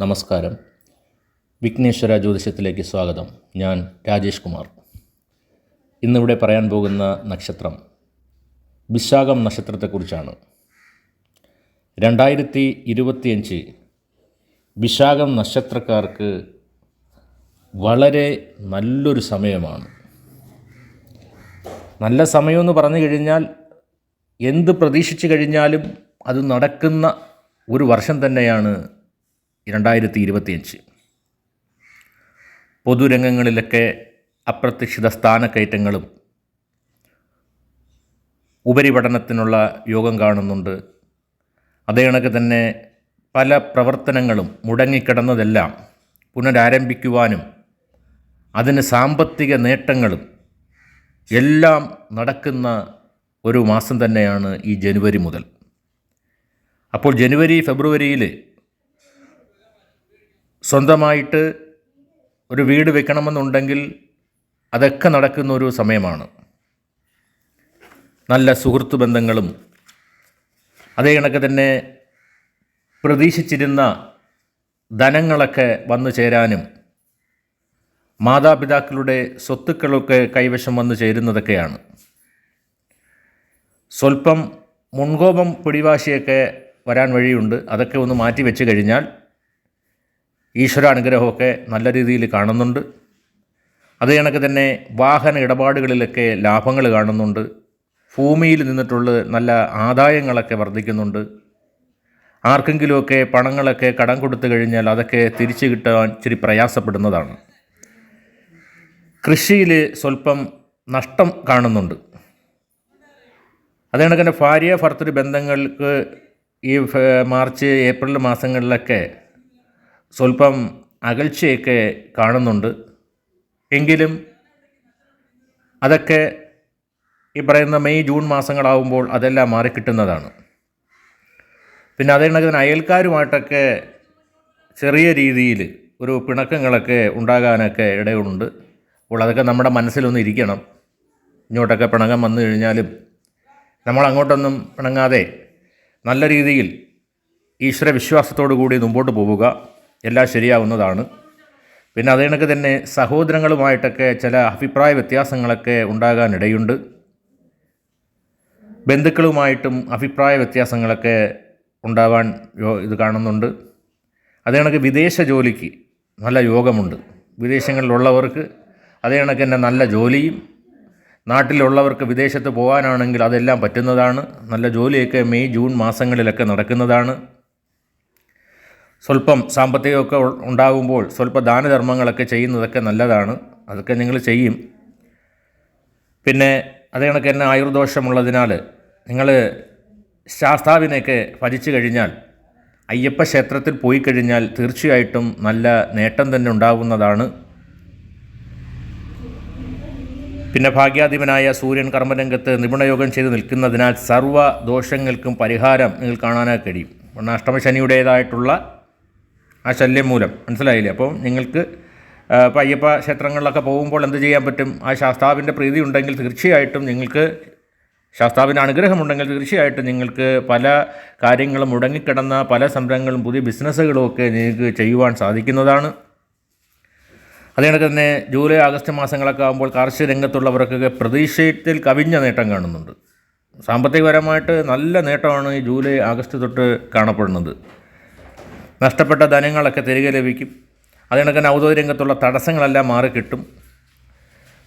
നമസ്കാരം. വിഘ്നേശ്വര ജ്യോതിഷത്തിലേക്ക് സ്വാഗതം. ഞാൻ രാജേഷ് കുമാർ. ഇന്നിവിടെ പറയാൻ പോകുന്ന നക്ഷത്രം വിശാഖം നക്ഷത്രത്തെക്കുറിച്ചാണ്. രണ്ടായിരത്തി ഇരുപത്തിയഞ്ച് വിശാഖം നക്ഷത്രക്കാർക്ക് വളരെ നല്ലൊരു സമയമാണ്. നല്ല സമയമെന്ന് പറഞ്ഞു കഴിഞ്ഞാൽ എന്ത് പ്രതീക്ഷിച്ചു കഴിഞ്ഞാലും അത് നടക്കുന്ന ഒരു വർഷം തന്നെയാണ് രണ്ടായിരത്തി ഇരുപത്തിയഞ്ച് പൊതുരംഗങ്ങളിലൊക്കെ അപ്രത്യക്ഷിത സ്ഥാനക്കയറ്റങ്ങളും ഉപരിപഠനത്തിനുള്ള യോഗം കാണുന്നുണ്ട്. അതേ കണക്ക് തന്നെ പല പ്രവർത്തനങ്ങളും മുടങ്ങിക്കിടന്നതെല്ലാം പുനരാരംഭിക്കുവാനും അതിന് സാമ്പത്തിക നേട്ടങ്ങളും എല്ലാം നടക്കുന്ന ഒരു മാസം തന്നെയാണ് ഈ ജനുവരി മുതൽ. അപ്പോൾ ജനുവരി ഫെബ്രുവരിയിൽ സ്വന്തമായിട്ട് ഒരു വീട് വെക്കണമെന്നുണ്ടെങ്കിൽ അതൊക്കെ നടക്കുന്ന ഒരു സമയമാണ്. നല്ല സുഹൃത്തു ബന്ധങ്ങളും അതേ കണക്ക് തന്നെ പ്രതീക്ഷിച്ചിരുന്ന ധനങ്ങളൊക്കെ വന്നു ചേരാനും മാതാപിതാക്കളുടെ സ്വത്തുക്കളൊക്കെ കൈവശം വന്നു ചേരുന്നതൊക്കെയാണ്. സ്വല്പം മുൻകോപം പിടിവാശിയൊക്കെ വരാൻ വഴിയുണ്ട്. അതൊക്കെ ഒന്ന് മാറ്റി വെച്ച് കഴിഞ്ഞാൽ ഈശ്വര അനുഗ്രഹമൊക്കെ നല്ല രീതിയിൽ കാണുന്നുണ്ട്. അതേ കണക്ക് തന്നെ വാഹന ഇടപാടുകളിലൊക്കെ ലാഭങ്ങൾ കാണുന്നുണ്ട്. ഭൂമിയിൽ നിന്നിട്ടുള്ള നല്ല ആദായങ്ങളൊക്കെ വർദ്ധിക്കുന്നുണ്ട്. ആർക്കെങ്കിലുമൊക്കെ പണങ്ങളൊക്കെ കടം കൊടുത്തു കഴിഞ്ഞാൽ അതൊക്കെ തിരിച്ചു കിട്ടാൻ ഇച്ചിരി പ്രയാസപ്പെടുന്നതാണ്. കൃഷിയിൽ സ്വല്പം നഷ്ടം കാണുന്നുണ്ട്. അതേ കണക്ക് തന്നെ ഭാര്യ ഭർത്തൃ ബന്ധങ്ങൾക്ക് ഈ മാർച്ച് ഏപ്രിൽ മാസങ്ങളിലൊക്കെ സ്വല്പം അകൽച്ചയൊക്കെ കാണുന്നുണ്ട്. എങ്കിലും അതൊക്കെ ഈ പറയുന്ന മെയ് ജൂൺ മാസങ്ങളാവുമ്പോൾ അതെല്ലാം മാറിക്കിട്ടുന്നതാണ്. പിന്നെ അതേ കണക്കിന് അയൽക്കാരുമായിട്ടൊക്കെ ചെറിയ രീതിയിൽ ഒരു പിണക്കങ്ങളൊക്കെ ഉണ്ടാകാനൊക്കെ ഇടയുണ്ട്. അപ്പോൾ അതൊക്കെ നമ്മുടെ മനസ്സിലൊന്ന് ഇരിക്കണം. ഇങ്ങോട്ടൊക്കെ പിണക്കം വന്നു കഴിഞ്ഞാലും നമ്മൾ അങ്ങോട്ടൊന്നും പിണങ്ങാതെ നല്ല രീതിയിൽ ഈശ്വര വിശ്വാസത്തോടു കൂടി മുമ്പോട്ട് പോവുക. എല്ലാം ശരിയാവുന്നതാണ്. പിന്നെ അതേ കണക്ക് തന്നെ സഹോദരങ്ങളുമായിട്ടൊക്കെ ചില അഭിപ്രായ വ്യത്യാസങ്ങളൊക്കെ ഉണ്ടാകാനിടയുണ്ട്. ബന്ധുക്കളുമായിട്ടും അഭിപ്രായ വ്യത്യാസങ്ങളൊക്കെ ഉണ്ടാവാൻ ഇത് കാണുന്നുണ്ട്. അതേ കണക്ക് വിദേശ ജോലിക്ക് നല്ല യോഗമുണ്ട്. വിദേശങ്ങളിലുള്ളവർക്ക് അതേ കണക്ക് തന്നെ നല്ല ജോലിയും നാട്ടിലുള്ളവർക്ക് വിദേശത്ത് പോകാനാണെങ്കിൽ അതെല്ലാം പറ്റുന്നതാണ്. നല്ല ജോലിയൊക്കെ മെയ് ജൂൺ മാസങ്ങളിലൊക്കെ നടക്കുന്നതാണ്. സ്വല്പം സാമ്പത്തികമൊക്കെ ഉണ്ടാകുമ്പോൾ സ്വല്പ ദാനധർമ്മങ്ങളൊക്കെ ചെയ്യുന്നതൊക്കെ നല്ലതാണ്. അതൊക്കെ നിങ്ങൾ ചെയ്യും. പിന്നെ അതേ കണക്ക് തന്നെ ആയുർദോഷമുള്ളതിനാൽ നിങ്ങൾ ശാസ്താവിനെയൊക്കെ ഭജിച്ചു കഴിഞ്ഞാൽ അയ്യപ്പ ക്ഷേത്രത്തിൽ പോയി കഴിഞ്ഞാൽ തീർച്ചയായിട്ടും നല്ല നേട്ടം തന്നെ ഉണ്ടാകുന്നതാണ്. പിന്നെ ഭാഗ്യാധിപനായ സൂര്യൻ കർമ്മരംഗത്ത് നിപുണയോഗം ചെയ്ത് നിൽക്കുന്നതിനാൽ സർവ ദോഷങ്ങൾക്കും പരിഹാരം നിങ്ങൾ കാണാനായി കഴിയും. അഷ്ടമശനിയുടേതായിട്ടുള്ള ആ ശല്യം മൂലം. മനസ്സിലായില്ലേ? അപ്പോൾ നിങ്ങൾക്ക് ഇപ്പോൾ അയ്യപ്പ ക്ഷേത്രങ്ങളിലൊക്കെ പോകുമ്പോൾ എന്ത് ചെയ്യാൻ പറ്റും? ആ ശാസ്താവിന്റെ പ്രീതി ഉണ്ടെങ്കിൽ തീർച്ചയായിട്ടും നിങ്ങൾക്ക് ശാസ്താവിന്റെ അനുഗ്രഹമുണ്ടെങ്കിൽ തീർച്ചയായിട്ടും നിങ്ങൾക്ക് പല കാര്യങ്ങളും മുടങ്ങിക്കിടന്ന പല സംരംഭങ്ങളും പുതിയ ബിസിനസ്സുകളും ഒക്കെ നിങ്ങൾക്ക് ചെയ്യുവാൻ സാധിക്കുന്നതാണ്. അതേ തന്നെ ജൂലൈ ആഗസ്റ്റ് മാസങ്ങളൊക്കെ ആകുമ്പോൾ കാർഷിക രംഗത്തുള്ളവർക്കൊക്കെ പ്രതീക്ഷയിൽ കവിഞ്ഞ നേട്ടം കാണുന്നുണ്ട്. സാമ്പത്തികപരമായിട്ട് നല്ല നേട്ടമാണ് ഈ ജൂലൈ ആഗസ്റ്റ് തൊട്ട് കാണപ്പെടുന്നത്. നഷ്ടപ്പെട്ട ധനങ്ങളൊക്കെ തിരികെ ലഭിക്കും. അതിനൊക്കെ ഔദ്യോഗിക രംഗത്തുള്ള തടസ്സങ്ങളെല്ലാം മാറിക്കിട്ടും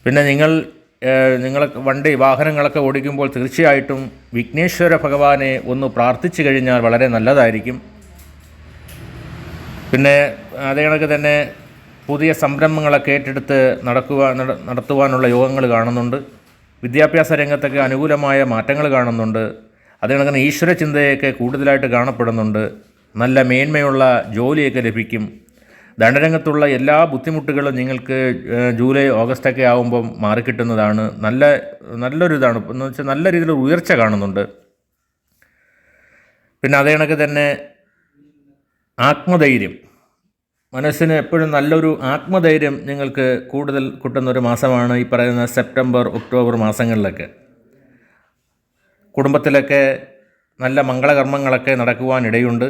പിന്നെ നിങ്ങൾ നിങ്ങൾ വണ്ടി വാഹനങ്ങളൊക്കെ ഓടിക്കുമ്പോൾ തീർച്ചയായിട്ടും വിഘ്നേശ്വര ഭഗവാനെ ഒന്ന് പ്രാർത്ഥിച്ചു കഴിഞ്ഞാൽ വളരെ നല്ലതായിരിക്കും. പിന്നെ അതേ കണക്ക് തന്നെ പുതിയ സംരംഭങ്ങളൊക്കെ ഏറ്റെടുത്ത് നടക്കുവാൻ നട- നടത്തുവാനുള്ള യോഗങ്ങൾ കാണുന്നുണ്ട്. വിദ്യാഭ്യാസ രംഗത്തൊക്കെ അനുകൂലമായ മാറ്റങ്ങൾ കാണുന്നുണ്ട്. അതേ കണക്കിന് ഈശ്വര ചിന്തയൊക്കെ കൂടുതലായിട്ട് കാണപ്പെടുന്നുണ്ട്. നല്ല മേന്മയുള്ള ജോലിയൊക്കെ ലഭിക്കും. ധനരംഗത്തുള്ള എല്ലാ ബുദ്ധിമുട്ടുകളും നിങ്ങൾക്ക് ജൂലൈ ഓഗസ്റ്റ് ഒക്കെ ആകുമ്പം മാറിക്കിട്ടുന്നതാണ്. നല്ല നല്ലൊരു ഇതാണ് എന്ന് വെച്ചാൽ നല്ല രീതിയിൽ ഉയർച്ച കാണുന്നുണ്ട്. പിന്നെ അതേ കണക്ക് തന്നെ ആത്മധൈര്യം. മനസ്സിന് എപ്പോഴും നല്ലൊരു ആത്മധൈര്യം നിങ്ങൾക്ക് കൂടുതൽ കിട്ടുന്നൊരു മാസമാണ് ഈ പറയുന്ന സെപ്റ്റംബർ ഒക്ടോബർ മാസങ്ങളിലൊക്കെ. കുടുംബത്തിലൊക്കെ നല്ല മംഗളകർമ്മങ്ങളൊക്കെ നടക്കുവാനിടയുണ്ട്.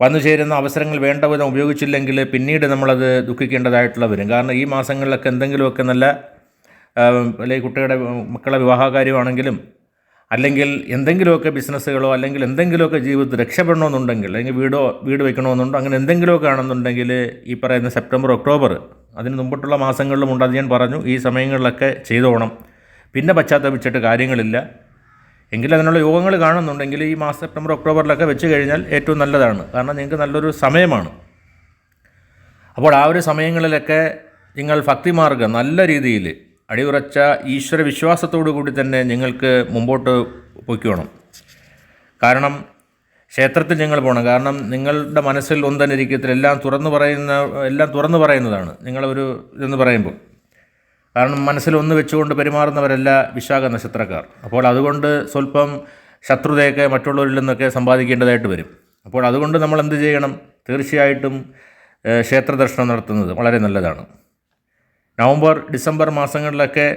വന്നു ചേരുന്ന അവസരങ്ങൾ വേണ്ട വിധം ഉപയോഗിച്ചില്ലെങ്കിൽ പിന്നീട് നമ്മളത് ദുഃഖിക്കേണ്ടതായിട്ടുള്ള വരും. കാരണം ഈ മാസങ്ങളിലൊക്കെ എന്തെങ്കിലുമൊക്കെ നല്ല അല്ലെങ്കിൽ കുട്ടികളുടെ മക്കളെ വിവാഹകാര്യമാണെങ്കിലും അല്ലെങ്കിൽ എന്തെങ്കിലുമൊക്കെ ബിസിനസ്സുകളോ അല്ലെങ്കിൽ എന്തെങ്കിലുമൊക്കെ ജീവിതത്തിൽ രക്ഷപ്പെടണമെന്നുണ്ടെങ്കിൽ അല്ലെങ്കിൽ വീടോ വീട് വെക്കണമെന്നുണ്ടോ അങ്ങനെ എന്തെങ്കിലുമൊക്കെ ആണെന്നുണ്ടെങ്കിൽ ഈ പറയുന്ന സെപ്റ്റംബർ ഒക്ടോബർ അതിന് മുമ്പിട്ടുള്ള മാസങ്ങളിലും ഉണ്ടെന്ന് ഞാൻ പറഞ്ഞു. ഈ സമയങ്ങളിലൊക്കെ ചെയ്തോണം. പിന്നെ പശ്ചാത്തപിച്ചിട്ട് കാര്യങ്ങളില്ല. എങ്കിൽ അതിനുള്ള യോഗങ്ങൾ കാണുന്നുണ്ടെങ്കിൽ ഈ മാസം സെപ്റ്റംബർ ഒക്ടോബറിലൊക്കെ വെച്ച് കഴിഞ്ഞാൽ ഏറ്റവും നല്ലതാണ്. കാരണം നിങ്ങൾക്ക് നല്ലൊരു സമയമാണ്. അപ്പോൾ ആ ഒരു സമയങ്ങളിലൊക്കെ നിങ്ങൾ ഭക്തിമാർഗം നല്ല രീതിയിൽ അടിയുറച്ച ഈശ്വര വിശ്വാസത്തോടു കൂടി തന്നെ നിങ്ങൾക്ക് മുമ്പോട്ട് പൊയ്ക്കോണം. കാരണം ക്ഷേത്രത്തിൽ നിങ്ങൾ പോകണം. കാരണം നിങ്ങളുടെ മനസ്സിൽ ഒന്നും തന്നെ ഇരിക്കത്തില്ല എല്ലാം തുറന്നു പറയുന്ന എല്ലാം തുറന്നു പറയുന്നതാണ്. നിങ്ങളൊരു ഇതെന്ന് പറയുമ്പോൾ. കാരണം മനസ്സിൽ ഒന്ന് വെച്ചുകൊണ്ട് പെരുമാറുന്നവരല്ല വിശാഖ നക്ഷത്രക്കാർ. അപ്പോൾ അതുകൊണ്ട് സ്വല്പം ശത്രുതയൊക്കെ മറ്റുള്ളവരിൽ നിന്നൊക്കെ സമ്പാദിക്കേണ്ടതായിട്ട് വരും. അപ്പോൾ അതുകൊണ്ട് നമ്മൾ എന്ത് ചെയ്യണം? തീർച്ചയായിട്ടും ക്ഷേത്ര ദർശനം നടത്തുന്നത് വളരെ നല്ലതാണ്. നവംബർ ഡിസംബർ മാസങ്ങളിലൊക്കെ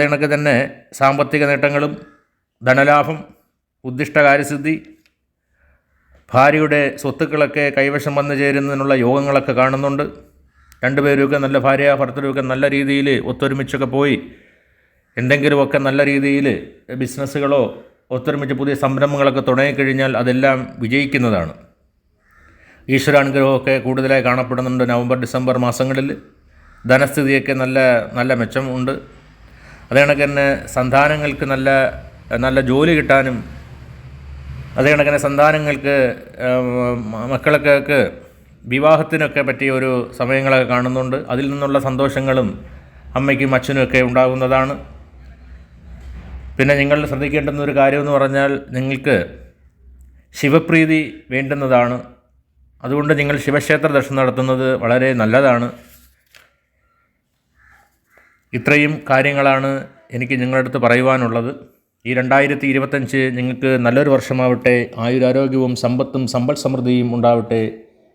കണക്ക് തന്നെ സാമ്പത്തിക നേട്ടങ്ങളും ധനലാഭം ഉദ്ദിഷ്ട കാര്യസിദ്ധി ഭാര്യയുടെ സ്വത്തുക്കളൊക്കെ കൈവശം വന്നു ചേരുന്നതിനുള്ള യോഗങ്ങളൊക്കെ കാണുന്നുണ്ട്. രണ്ടുപേരുമൊക്കെ നല്ല ഭാര്യ ഭർത്തരുമൊക്കെ നല്ല രീതിയിൽ ഒത്തൊരുമിച്ചൊക്കെ പോയി. എന്തെങ്കിലുമൊക്കെ നല്ല രീതിയിൽ ബിസിനസ്സുകളോ ഒത്തൊരുമിച്ച് പുതിയ സംരംഭങ്ങളൊക്കെ തുടങ്ങിക്കഴിഞ്ഞാൽ അതെല്ലാം വിജയിക്കുന്നതാണ്. ഈശ്വരാനുഗ്രഹമൊക്കെ കൂടുതലായി കാണപ്പെടുന്നുണ്ട് നവംബർ ഡിസംബർ മാസങ്ങളിൽ. ധനസ്ഥിതിയൊക്കെ നല്ല നല്ല മെച്ചമുണ്ട് അതേ കണക്ക് തന്നെ സന്താനങ്ങൾക്ക് നല്ല നല്ല ജോലി കിട്ടാനും അതേ സന്താനങ്ങൾക്ക് മക്കളൊക്കെ വിവാഹത്തിനൊക്കെ പറ്റിയ ഒരു സമയങ്ങളൊക്കെ കാണുന്നുണ്ട്. അതിൽ നിന്നുള്ള സന്തോഷങ്ങളും അമ്മയ്ക്കും അച്ഛനുമൊക്കെ ഉണ്ടാകുന്നതാണ്. പിന്നെ നിങ്ങൾ ശ്രദ്ധിക്കേണ്ടുന്ന ഒരു കാര്യമെന്ന് പറഞ്ഞാൽ നിങ്ങൾക്ക് ശിവപ്രീതി വേണ്ടുന്നതാണ്. അതുകൊണ്ട് നിങ്ങൾ ശിവക്ഷേത്ര ദർശനം നടത്തുന്നത് വളരെ നല്ലതാണ്. ഇത്രയും കാര്യങ്ങളാണ് എനിക്ക് നിങ്ങളുടെ അടുത്ത് പറയുവാനുള്ളത്. ഈ രണ്ടായിരത്തി ഇരുപത്തഞ്ച് നിങ്ങൾക്ക് നല്ലൊരു വർഷമാവട്ടെ ആയുരാരോഗ്യവും സമ്പത്തും സമ്പൽ സമൃദ്ധിയും ഉണ്ടാവട്ടെ.